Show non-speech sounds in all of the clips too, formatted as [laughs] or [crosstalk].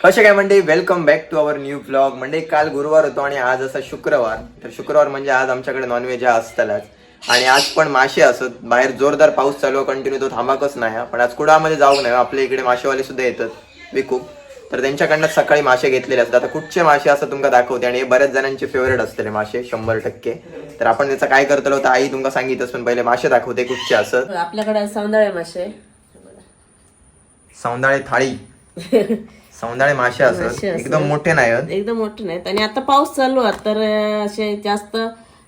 कसे काय म्हणजे welcome back to our new blog म्हणजे काल गुरुवार होतो आणि आज असा शुक्रवार. तर शुक्रवार म्हणजे आज आमच्याकडे नॉनव्हेज हा असतालाच. आणि आज पण मासे असत. बाहेर जोरदार पाऊस चालू कंटिन्यू तो थांबाकच नाही. पण आज कुडामध्ये जाऊ नाही आपल्या इकडे मासेवाले सुद्धा येतात विकूक तर त्यांच्याकडनं सकाळी मासे घेतलेले असतात. आता कुठचे मासे असं तुमका दाखवते. आणि हे बऱ्याच जणांचे फेवरेट असतले मासे शंभर टक्के. तर आपण त्याचं काय करतलो तर आई तुमका सांगितलं पण पहिले मासे दाखवते कुठचे असत आपल्याकडे सौंदर्य मासे. सौंदाळे थाळी. [laughs] सौंदाळे मासे मासे असत असतात. एकदम मोठे नाही आहेत. एकदम मोठे नाहीत. आणि आता पाऊस चालू आहे तर असे जास्त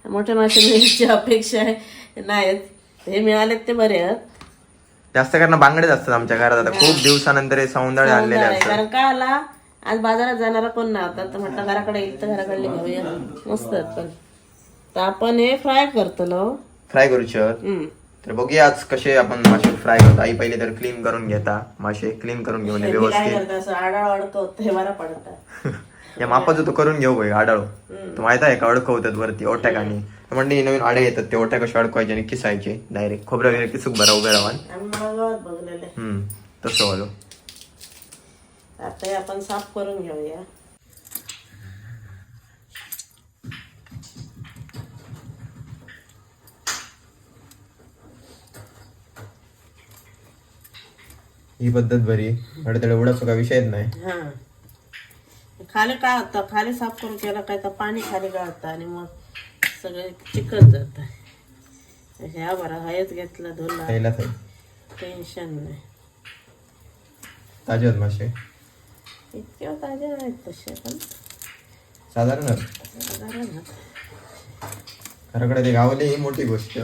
मोठे मासे मिळण्याची अपेक्षा नाहीत हे मिळालेत ते बरे आहेत. जास्त करणं बांगडेच असतात आमच्या घरात. आता खूप दिवसानंतर हे सौंदाळे आणलेले. असतात. कारण का आला? आज बाजारात जाणारा कोण नव्हता? तर म्हटलं घराकडे येईल तर घराकडले घेऊया. मस्त आहेत पण. तर आपण हे फ्राय करतलो फ्राय आहेत. हम्म. तर बघूया आज कसे आपण मासे फ्राय करतो. आई पहिले तर क्लीन करून घेता. मासे क्लीन करून घेऊन व्यवस्थित. [laughs] या मापाचं तो करून घेऊ भाई आडाळो. तो माहीत आहे का अडकवतात वरती ओट्याकानी म्हणजे नवीन आडे येतात ते ओट्या कसे अडकवायचे आणि किसायचे? डायरेक्ट खोबरं वगैरे किसूक बरा उभे राहून. तसं वालो. आता हे आपण साफ करून घेऊया. ही पद्धत बरी अडथळे एवढा सुद्धा विषयच नाही. हा. खाली काय होतं? खाली साफ करून केलं काय तर पाणी खाली गाळतं आणि मग सगळे चिकट जात. ह्या बरा हयच घेतलं धुला. खायला खाई टेन्शन नाही. ताजे आहेत मासे? इतके ताजे नाहीत तसे पण. साधारण साधारण आहेत. घराकडे ते गावले ही मोठी गोष्ट.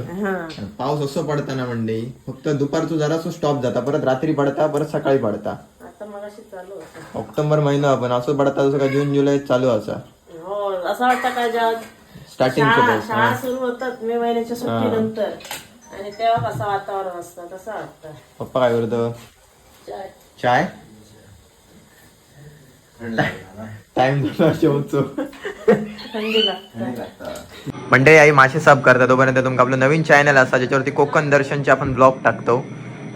पाऊस असं पडताना म्हणजे फक्त दुपारचं जरासं स्टॉप जाता परत रात्री पडता परत सकाळी पडता. आता चालू ऑक्टोबर महिना पण असं पडता जसं का जून जुलै चालू असा. हो असं वाटतं शाळा शाळा सुरू होतात मे महिन्याच्या सुट्टीनंतर. आणि तेव्हा कसं वातावरण असतं तसं वाटतं. पप्पा काय करतो? चाय. चाय? टाइम जेवतो. थंडी लागतं. मंडळी आई मासे साफ करता तोपर्यंत तुमका आपलं नवीन चॅनल असा ज्याच्यावरती कोकण दर्शनचे आपण ब्लॉग टाकतो.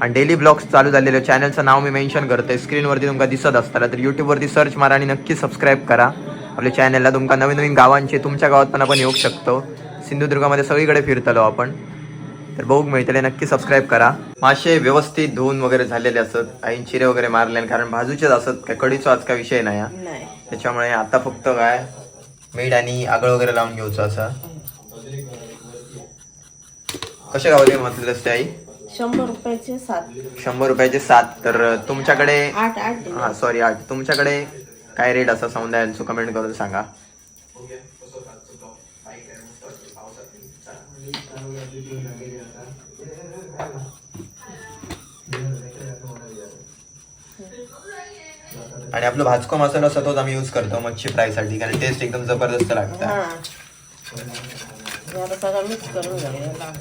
आणि डेली ब्लॉग्स चालू झालेले चॅनलचं नाव मी मेन्शन करतोय. स्क्रीनवरती तुमका दिसत असताना तर युट्यूबवरती सर्च मारा आणि नक्की सबस्क्राईब करा. आपल्या चॅनलला तुमका नवीन नवीन गावांचे तुमच्या गावात पण आपण येऊ शकतो. सिंधुदुर्गामध्ये सगळीकडे फिरतलो आपण. तर बघू मिळतले नक्की सबस्क्राईब करा. मासे व्यवस्थित धुवून वगैरे झालेले असत. आईन चिरे वगैरे मारले कारण भाजूचेच असत. काय कढीचो आज काय विषय नाही. त्याच्यामुळे आता फक्त काय मीठ आणि आगळ वगैरे लावून घ्यायचं असा. कसे गावले म्हटलं असते आई? शंभर रुपयाचे सात. शंभर रुपयाचे सात. तर तुमच्याकडे आठ आठ. हा सॉरी आठ. तुमच्याकडे काय रेट असा समुदायांचं कमेंट करून सांगा. आणि आपलं भाजको मसाला असतो तोच आम्ही यूज करतो मच्छी फ्रायसाठी कारण टेस्ट एकदम जबरदस्त लागतं. आता सगळं मिक्स करून घ्यायला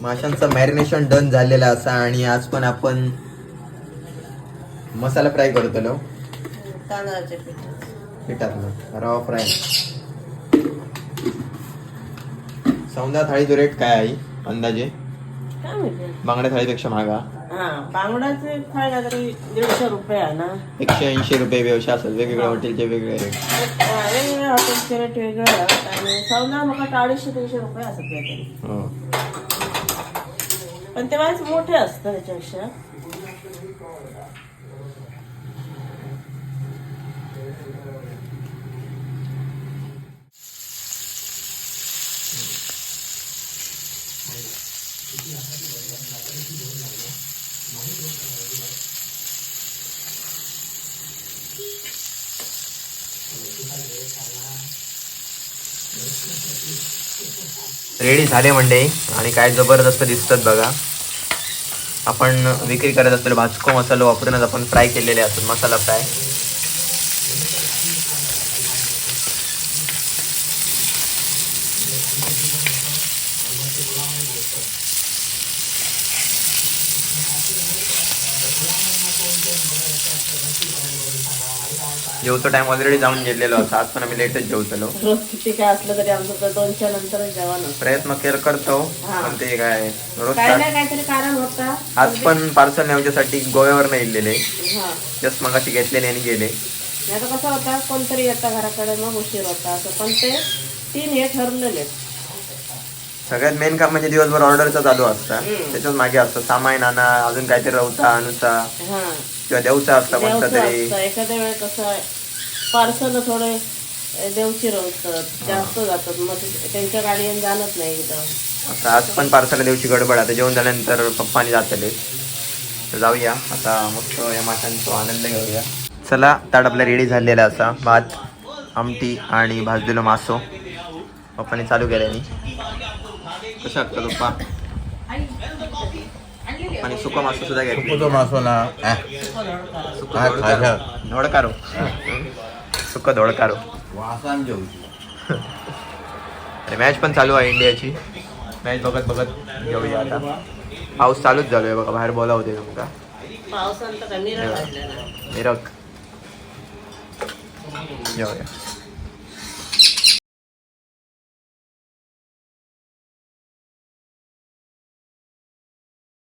माशांचं मॅरिनेशन डन झालेलं असा आणि आज पण आपण मसाला फ्राय करतलो तांदळाचे पीठ पिठातलं. रवा फ्राय सौंदा थाळीचा रेट काय आहे? अंदाजे? काय माहिती? बांगड्या थाळीपेक्षा महागा. हा बांगडाचे फ्राय काहीतरी दीडशे रुपये आहे ना. एकशे ऐंशी रुपये व्यवसाय असतात वेगवेगळ्या हॉटेलचे वेगळे. वेगवेगळ्या हॉटेलचे रेट वेगळे आहेत. आणि अडीचशे तीनशे रुपये असत काहीतरी. हो. पण ते मोठे असतं त्याच्यापेक्षा. रेडी झाले म्हणजे आणि काय जबरदस्त दिसतात बघा. आपण विक्री करत असलेला भाजको मसाला वापरूनच आपण फ्राय केलेले असतात मसाला फ्राय जेवतो टाइम ऑलरेडी जाऊन गेलेलो असा आज पण आम्ही लेटच जेवतलो रोज किती काय असलं तरी आमचं दोनच्या नंतरच जेवण प्रयत्न केअर करतो. पण ते काय रोज काय काहीतरी कारण होता. आज पण पार्सल नेवच्यासाठी गोव्यावर नाही इलेले हा. जस्ट मग घेतलेले आणि गेले. नाही तर कसं होता कोणतरी येतं घराकडे मग उशीर होता. असं पण ते तीन हे ठरलेले. सगळ्यात मेन काम म्हणजे दिवसभर ऑर्डरचा चालू असता. हम्म. त्याच्यात मागे असतं सामान आणा अजून काहीतरी रवचा अनुचा हा. किंवा देवचा असता कोणता तरी. एखाद्या वेळेस कसं पार्सल थोडे देवची रवतात जास्त जातात. मग ते- त्यांच्या गाडीने जाणत नाही एकदम. आता आज पण पार्सल देवची गडबड आता जेवण झाल्यानंतर पप्पानी जातले जाऊया. आता मस्त या माशांचा आनंद घेऊया. चला ताट आपला रेडी झालेला असा. भात आमटी आणि भाजलेलो मासो. पप्पाने चालू केल्यानी कसं वाटतं पप्पा? आणि सुका मासो सुद्धा घेतली. तो मासो ना आ, सुक हा, खाजा. धोडकारो. सुक धोडकारो. वासान जेवची आणि मॅच पण चालू आहे इंडियाची. मॅच बघत बघत घेऊया आता. पाऊस चालूच झालो आहे बघा बाहेर बोला होते तुमका पावसानं तर कमी निरक घेऊया.